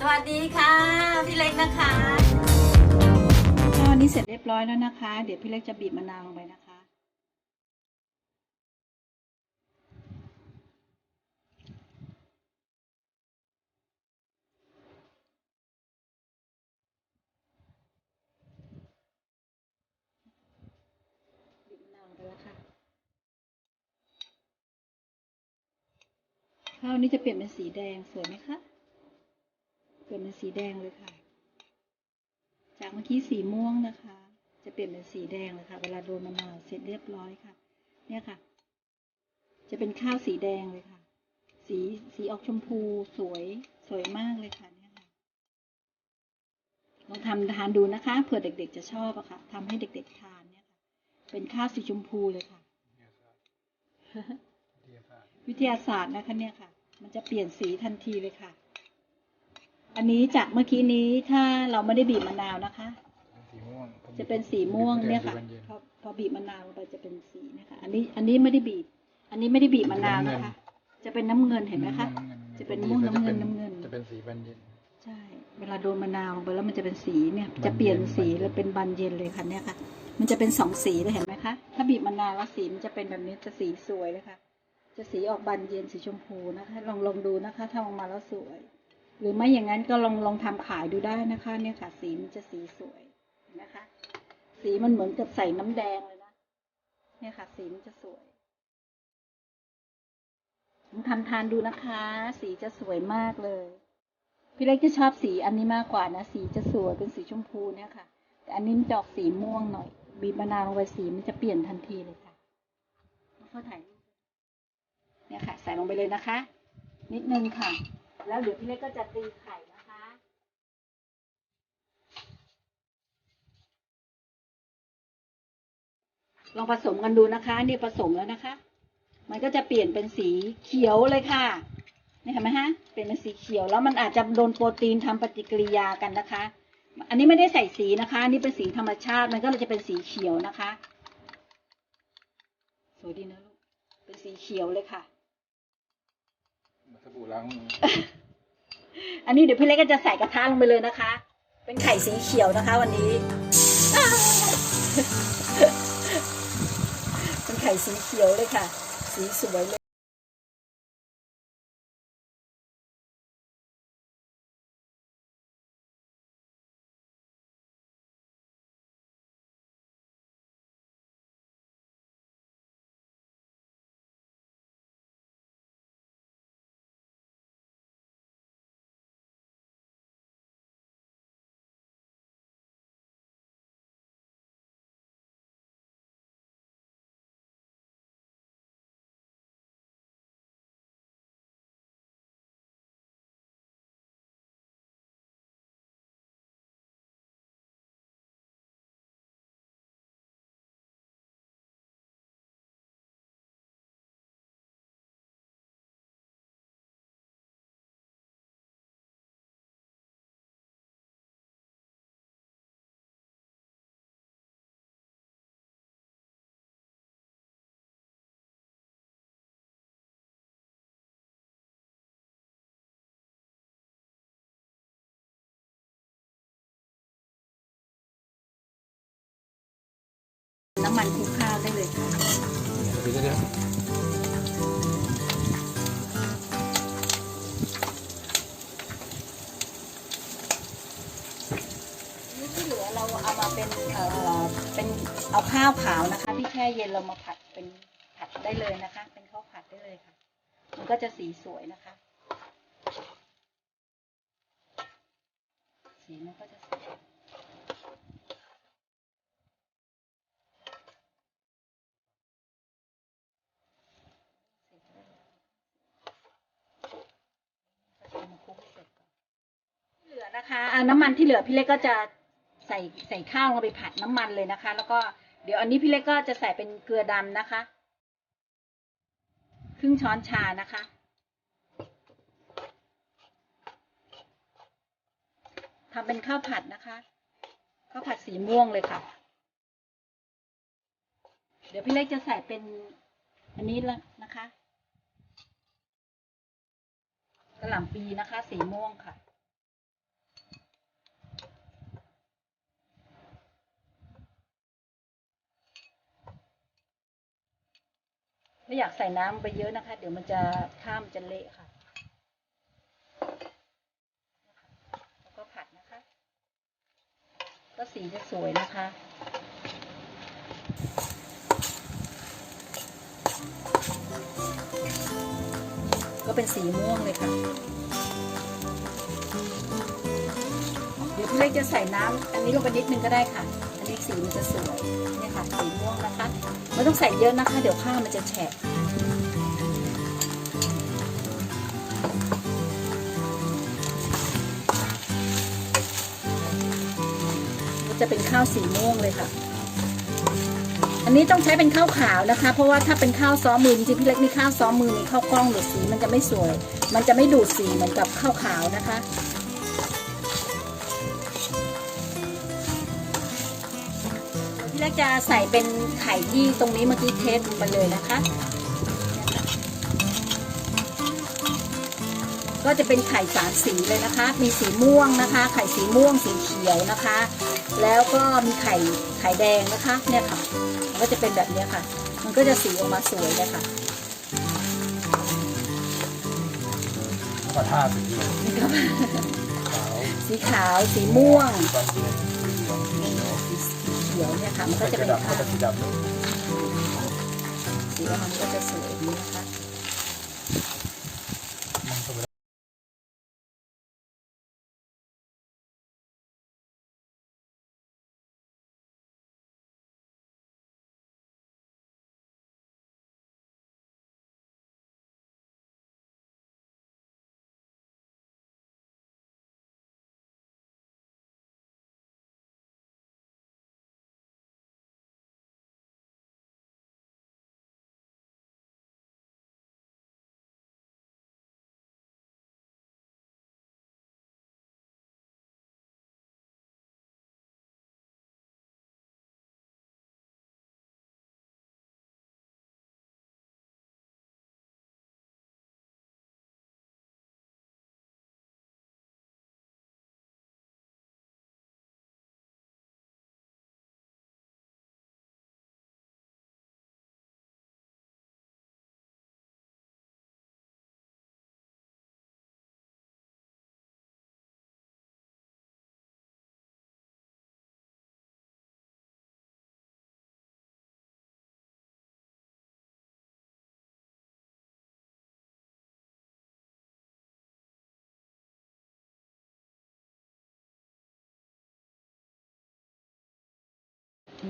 สวัสดีค่ะ พี่เล็กนะคะข้าวนี้เสร็จเรียบร้อยแล้วนะคะ เดี๋ยวพี่เล็กจะบีบมะนาวลงไปนะคะ บีบมะนาวลงไปแล้วค่ะข้าวนี้จะเปลี่ยนเป็นสีแดงสวยไหมคะ เปลี่ยนเป็นสีแดงเลยค่ะ จากเมื่อกี้สีม่วงนะคะ จะเปลี่ยนเป็นสีแดงเลยค่ะ เวลาโดนมะนาวเสร็จเรียบร้อยค่ะ เนี่ยค่ะ จะเป็นข้าวสีแดงเลยค่ะ สีสีออกชมพูสวยสวยมากเลยค่ะเนี่ยค่ะ ลองทำทานดูนะคะ เผื่อเด็กๆ จะชอบอะค่ะทำให้เด็กๆทานเนี่ยค่ะ เป็นข้าวสีชมพูเลยค่ะ วิทยาศาสตร์นะคะเนี่ยค่ะ มันจะเปลี่ยนสีทันทีเลยค่ะ อันนี้จากเมื่อกี้นี้ถ้าเราไม่ได้บีบมะนาวนะคะ สีม่วงจะเป็นสีม่วงเนี่ยค่ะสีบานย็นพอพอบีบมะนาวลงไปจะเป็นสีเนี่ยค่ะอันนี้อันนี้ไม่ได้บีบ อันนี้ไม่ได้บีบมะนาวนะคะ จะเป็นน้ำเงินเห็นไหมคะ จะเป็นม่วงน้ำเงินน้ำเงิน จะเป็นสีบานเย็น ใช่ เวลาโดนมะนาวลงไปแล้วมันจะเป็นสีเนี่ยบานเย็นจะเปลี่ยนสีบานเย็นแล้วเป็นบานเย็นเลยค่ะเนี่ยค่ะ มันจะเป็นสองสีเลยเห็นไหมคะ ถ้าบีบมะนาวแล้วสีมันจะเป็นแบบนี้จะสีสวยเลยค่ะ จะสีออกบานเย็นสีชมพูนะคะ ลองลองดูนะคะถ้าออกมาแล้วสวย หรือไม่อย่างนั้นก็ลองลองทำขายดูได้นะคะ เนี่ยค่ะ สีมันจะสีสวยนนะคะ สีมันเหมือนกับใส่น้ำแดงเลยนะ เนี่ยค่ะ สีมันจะสวยลองทำทานดูนะคะ สีจะสวยมากเลย พี่เล็กจะชอบสีอันนี้มากกว่านะ สีจะสวยเป็นสีชมพูเนี่ยค่ะ แต่อันนี้มันจะออกสีม่วงหน่อย บีบมะนาวลงไปสีมันจะเปลี่ยนทันทีเลยค่ะแล้วก็ถ่ายรูปเนี่ยค่ะ ใส่ลงไปเลยนะคะ นิดนึงค่ะ แล้วเดี๋ยวพี่เล็กก็จะตีไข่นะคะ ลองผสมกันดูนะคะนี่ผสมแล้วนะคะ มันก็จะเปลี่ยนเป็นสีเขียวเลยค่ะนี่เห็นไหมฮะเปลี่ยนเป็นสีเขียวแล้วมันอาจจะโดนโปรตีนทำปฏิกิริยากันนะคะ อันนี้ไม่ได้ใส่สีนะคะอันนี้เป็นสีธรรมชาติมันก็เลยจะเป็นสีเขียวนะคะ สวยดีนะลูกเป็นสีเขียวเลยค่ะ สบู่ล้างมืออันนี้เดี๋ยวพี่เล็กก็จะใส่กระทะลงไปเลยนะคะ เป็นไข่สีเขียวนะคะ วันนี้ เป็นไข่สีเขียวเลยค่ะ สีสวยเลย น้ำมันคลุกข้าวได้เลยค่ะเดี๋ยวจะนี่ที่เหลือเราเอามาเป็นเอ่อเป็นเอาข้าวขาวนะคะที่แช่เย็นเรามาผัดเป็นผัดได้เลยนะคะ เป็นข้าวผัดได้เลยค่ะ มันก็จะสีสวยนะคะ สีมันก็จะสวยเสร็จแล้วก็จะมาคลุกให้เสร็จก่อน เหลือ นะคะอ่าน้ำมันที่เหลือพี่เล็กก็จะใส่ใส่ข้าวลงไปผัดน้ำมันเลยนะคะ แล้วก็เดี๋ยวอันนี้พี่เล็กก็จะใส่เป็นเกลือดำนะคะ ครึ่งช้อนชานะคะ ทำเป็นข้าวผัดนะคะ ข้าวผัดสีม่วงเลยค่ะ เดี๋ยวพี่เล็กจะใส่เป็นอันนี้ละนะคะกระหล่ำปีนะคะ สีม่วงค่ะ อยากใส่น้ำไปเยอะนะคะ เดี๋ยวมันจะข้ามจะเละค่ะ แล้วก็ผัดนะคะ ก็สีจะสวยนะคะก็เป็นสีม่วงเลยค่ะ เดี๋ยวพี่เล็กจะใส่น้ำอันนี้ลงไปนิดนึงก็ได้ค่ะ อันนี้สีมันจะสวยเนี่ยค่ะ สีม่วงนะคะ ไม่ต้องใส่เยอะนะคะ เดี๋ยวข้าวมันจะแฉะจะเป็นข้าวสีม่วงเลยค่ะ อันนี้ต้องใช้เป็นข้าวขาวนะคะ เพราะว่าถ้าเป็นข้าวซ้อมมือจริงๆพี่เล็กนี่ข้าวซ้อมมือมีข้าวกล้องเดี๋ยวสีมันจะไม่สวย มันจะไม่ดูดสีเหมือนกับข้าวขาวนะคะ กจะใส่เป็นไข่ที่ตรงนี้เมื่อกี้เทสลงไปเลยนะคะ ก็จะเป็นไข่สามสีเลยนะคะ มีสีม่วงนะคะ ไข่สีม่วงสีเขียวนะคะ แล้วก็มีไข่ไข่แดงนะคะเนี่ยค่ะ มันก็จะเป็นแบบเนี้ยค่ะ มันก็จะสีออกมาสวยเลยค่ะก็ท่าสีเหลืองนี่ก็ขาวสีขาวสีม่วงบานเย็นสีเหลืองสีเขียวสีเขียวเนี่ยค่ะมันก็ใส่จะกเป็ระนดับก็ข้าวจะสีดำเลยสีออกมามันก็จะสวยดีนะคะ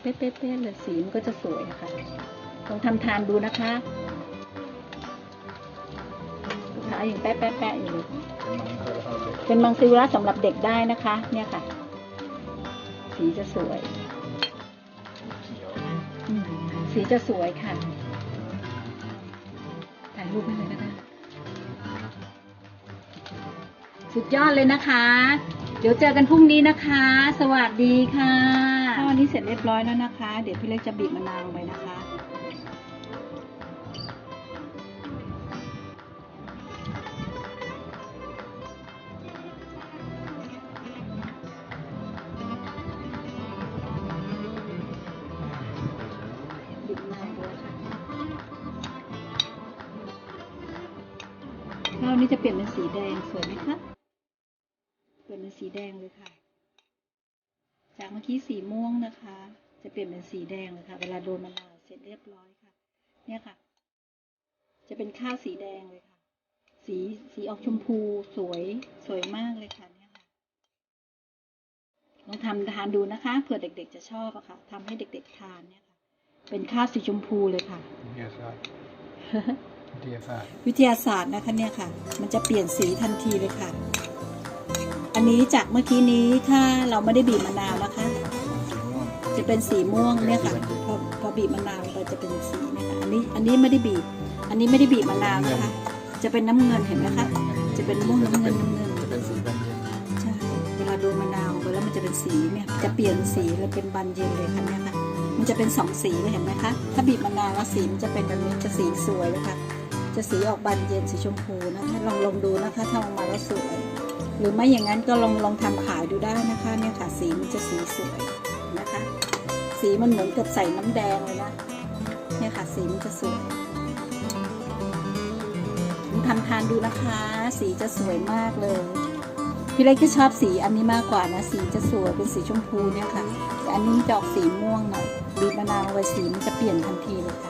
เป๊ะๆๆเลยสีมันก็จะสวยค่ะลองทำทานดูนะคะลูกค้าอย่างแป๊ะๆๆอยู่เลยเป็นมังสวิรัตสำหรับเด็กเป็นมังสวิรัติสำหรับเด็กได้นะคะ เนี่ยค่ะ สีจะสวย สีจะสวยค่ะถ่ายรูปไปเลยก็ได้สุดยอดเลยนะคะ เดี๋ยวเจอกันพรุ่งนี้นะคะ สวัสดีค่ะ ข้าวนี้เสร็จเรียบร้อยแล้วนะคะ เดี๋ยวพี่เล็กจะบีบมะนาวลงไปนะคะ บีบมะนาวด้วยค่ะข้าวนี้จะเปลี่ยนเป็นสีแดงสวยไหมคะ เปลี่ยนเป็นสีแดงเลยค่ะ เมื่อกี้สีม่วงนะคะ จะเปลี่ยนเป็นสีแดงเลยค่ะ เวลาโดนมะนาวเสร็จเรียบร้อยค่ะ เนี่ยค่ะ จะเป็นข้าวสีแดงเลยค่ะ สีสีออกชมพูสวยสวยมากเลยค่ะเนี่ยค่ะลองทำทานดูนะคะเผื่อเด็ก ๆ จะชอบอะค่ะทำให้เด็ก ๆ ทานเนี่ยค่ะ เป็นข้าวสีชมพูเลยค่ะวิทยาศาสตร์วิทยาศาสตร์วิทยาศาสตร์นะคะเนี่ยค่ะ มันจะเปลี่ยนสีทันทีเลยค่ะ อันนี้จากเมื่อกี้นี้ถ้าเราไม่ได้บีบมะนาวนะคะสีม่วงจะเป็นสีม่วงเนี่ยค่ะพอพอบีบมะนาวไปจะเป็นสีเนี่ยค่ะอันนี้อันนี้ไม่ได้บีบ อันนี้ไม่ได้บีบมะนาวนะคะ จะเป็นน้ำเงินเห็นไหมคะจะเป็นม่วงน้ำเงินน้ำเงินจะเป็นสีบานเย็นใช่เวลาโดนมะนาวไปแล้วมันจะเป็นสีเนี่ยจะเปลี่ยนสีแล้วเป็นบานเย็นเลยค่ะเนี่ยค่ะมันจะเป็นสองสีเลยเห็นไหมคะถ้าบีบมะนาวแล้วสีมันจะเป็นแบบนี้จะสีสวยเลยค่ะจะสีออกบานเย็นสีชมพูนะคะลองลองดูนะคะถ้าออกมาแล้วสวย หรือไม่อย่างนั้นก็ลองลองทำขายดูได้นะคะเนี่ยค่ะสีมันจะสีสวยนะคะ สีมันเหมือนกับใส่น้ำแดงเลยนะเนี่ยค่ะสีมันจะสวยทำทานดูนะคะ สีจะสวยมากเลยพี่เล็กก็ชอบสีอันนี้มากกว่านะ สีจะสวยเป็นสีชมพูเนี่ยค่ะ แต่อันนี้จะออกสีม่วงหน่อยบีบมะนาวลงไปสีมันจะเปลี่ยนทันทีเลยค่ะ